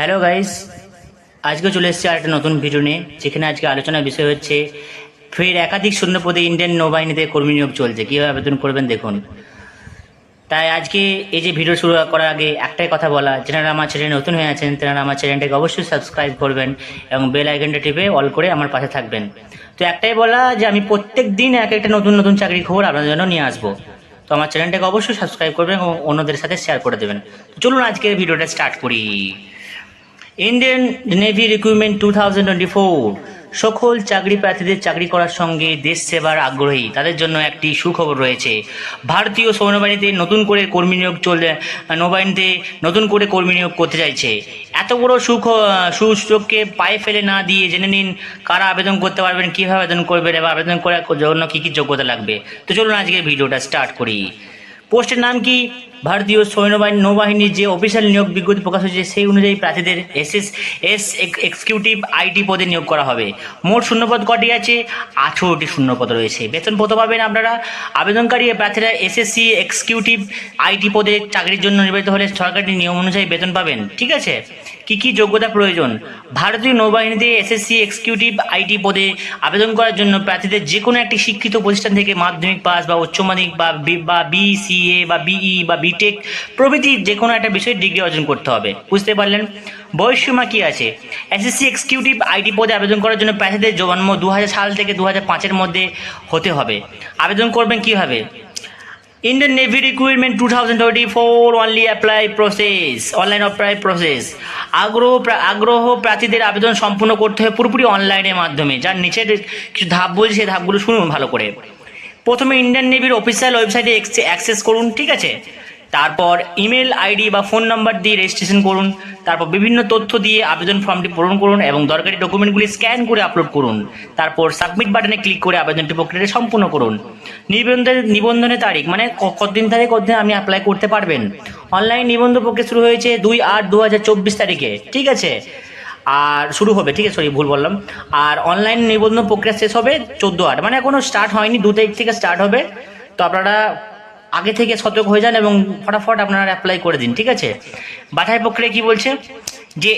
Hello guys আজকে চলে এসেছি আর একটা নতুন ভিডিও নিয়ে, যেখানে আজকে আলোচনার বিষয় হচ্ছে ফের একাধিক শূন্যপদে ইন্ডিয়ান নৌবাহিনীতে কর্মী নিয়োগ চলছে। কীভাবে আবেদন করবেন দেখুন। তাই আজকে এই যে ভিডিও শুরু করার আগে একটাই কথা বলা, যারা আমার চ্যানেল নতুন হয়ে আছেন তেনারা আমার চ্যানেলটাকে অবশ্যই সাবস্ক্রাইব করবেন এবং বেল আইকনটা টিপে অল করে আমার পাশে থাকবেন। তো একটাই বলা যে আমি প্রত্যেক দিন এক একটা নতুন নতুন চাকরির খবর আপনাদের জন্য নিয়ে আসব। তো আমার চ্যানেলটাকে অবশ্যই সাবস্ক্রাইব করবেন এবং অন্যদের সাথে শেয়ার করে দেবেন। চলুন আজকে ভিডিওটা স্টার্ট করি। Indian navy recruitment two thousand four সকল চাকরি প্রার্থীদের চাকরি করার সঙ্গে দেশ সেবার আগ্রহী। তাদের জন্য একটি সুখবর রয়েছে। ভারতীয় সৈন্যবাহিনীতে নতুন করে কর্মী নিয়োগ চলে নৌবাহিনীতে নতুন করে কর্মী নিয়োগ করতে চাইছে। এত বড় সুখ, সুযোগকে পায়ে ফেলে না দিয়ে জেনে নিন কারা আবেদন করতে পারবেন, কীভাবে আবেদন করবেন এবং আবেদন করার জন্য কী কী যোগ্যতা লাগবে। তো চলুন আজকের ভিডিওটা স্টার্ট করি। পোস্টের নাম কি? ভারতীয় সৈন্যবাহিনী নৌবাহিনীর যে অফিসিয়াল নিয়োগ বিজ্ঞপ্তি প্রকাশ হয়েছে, সেই অনুযায়ী প্রার্থীদের এস এস এক্সিকিউটিভ আইটি পদে নিয়োগ করা হবে। মোট শূন্যপদ কটি আছে? আঠেরোটি শূন্যপদ রয়েছে। বেতন কত পাবেন আপনারা? আবেদনকারী প্রার্থীরা এসএসসি এক্সিকিউটিভ আইটি পদে চাকরির জন্য নির্বাচিত হলে সরকারি নিয়ম অনুযায়ী বেতন পাবেন। ঠিক আছে? কি কি যোগ্যতা প্রয়োজন? ভারতীয় নৌবাহিনীতে এসএসসি এক্সিকিউটিভ আইটি পদে আবেদন করার জন্য প্রার্থীদের যে কোনো একটি শিক্ষিত প্রতিষ্ঠান থেকে মাধ্যমিক পাস বা উচ্চ মাধ্যমিক বা বি- বা বিসিএ বা বিই বা বিটেক প্রভৃতি যে কোনো একটা বিষয়ে ডিগ্রি অর্জন করতে হবে। বুঝতে পারলেন? বয়সসীমা কি আছে? এসএসসি এক্সিকিউটিভ আইটি পদে আবেদন করার জন্য প্রার্থীদের জন্ম দু সাল থেকে দু পাঁচের মধ্যে হতে হবে। আবেদন করবেন কীভাবে? Indian navy recruitment two thousand twenty four only apply process online apply process আগ্রহ আগ্রহ প্রার্থীদের আবেদন সম্পূর্ণ করতে হবে পুরোপুরি অনলাইনের মাধ্যমে। যার নিচের কিছু ধাপ বলছি সেই ধাপগুলো শুনুন ভালো করে। প্রথমে ইন্ডিয়ান নেভির অফিসিয়াল ওয়েবসাইটে অ্যাক্সেস করুন, ঠিক আছে? তারপর ইমেল আইডি বা ফোন নাম্বার দিয়ে রেজিস্ট্রেশন করুন, তারপর বিভিন্ন তথ্য দিয়ে আবেদন ফর্মটি পূরণ করুন এবং দরকারি ডকুমেন্টগুলি স্ক্যান করে আপলোড করুন। তারপর সাবমিট বাটনে ক্লিক করে আবেদনটি প্রক্রিয়াটি সম্পূর্ণ করুন। নিবন্ধনের নিবন্ধনের তারিখ মানে কতদিন তারিখ কতদিন আপনি অ্যাপ্লাই করতে পারবেন? অনলাইন নিবন্ধন প্রক্রিয়া শুরু হয়েছে দুই আট দু হাজার চব্বিশ তারিখে, ঠিক আছে? আর শুরু হবে, ঠিক আছে, সরি, ভুল বললাম। আর অনলাইন নিবন্ধন প্রক্রিয়া শেষ হবে চোদ্দ আট মানে এখনও স্টার্ট হয়নি, দু তারিখ থেকে স্টার্ট হবে। তো আপনারা আগে থেকে সতর্ক হয়ে যান এবং ফটাফট আপনারা অ্যাপ্লাই করে দিন, ঠিক আছে? বাছাই প্রক্রিয়া কি বলছে? যে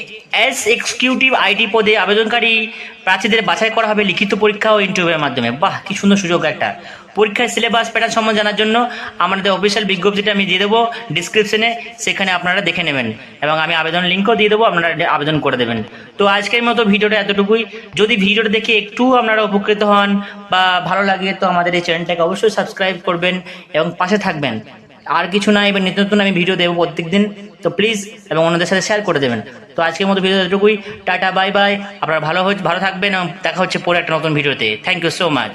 এস এক্সিকিউটিভ আইটি পদে আবেদনকারী প্রার্থীদের বাছাই করা হবে লিখিত পরীক্ষা ও ইন্টারভিউয়ের মাধ্যমে। বাহ, কি সুন্দর সুযোগ একটা। পরীক্ষার সিলেবাস প্যাটার্ন সম্বন্ধে জানার জন্য আমাদের অফিসিয়াল বিজ্ঞপ্তিটা আমি দিয়ে দেবো ডিসক্রিপশনে সেখানে আপনারা দেখে নেবেন। এবং আমি আবেদন লিঙ্কও দিয়ে দেবো, আপনারা আবেদন করে দেবেন। তো আজকের মতো ভিডিওটা এতটুকুই। যদি ভিডিওটা দেখে একটু আপনারা উপকৃত হন বা ভালো লাগে, তো আমাদের এই চ্যানেলটাকে অবশ্যই সাবস্ক্রাইব করবেন এবং পাশে থাকবেন। আর কিছু না, এবার নিত্য নতুন আমি ভিডিও দেবো প্রত্যেক দিন তো প্লিজ এবং অন্যদের সাথে শেয়ার করে দেবেন। তো আজকের মতো ভিডিও এতটুকুই। টাটা বাই বাই আপনারা ভালো ভালো থাকবেন এবং দেখা হচ্ছে পরে একটা নতুন ভিডিওতে থ্যাংক ইউ সো মাচ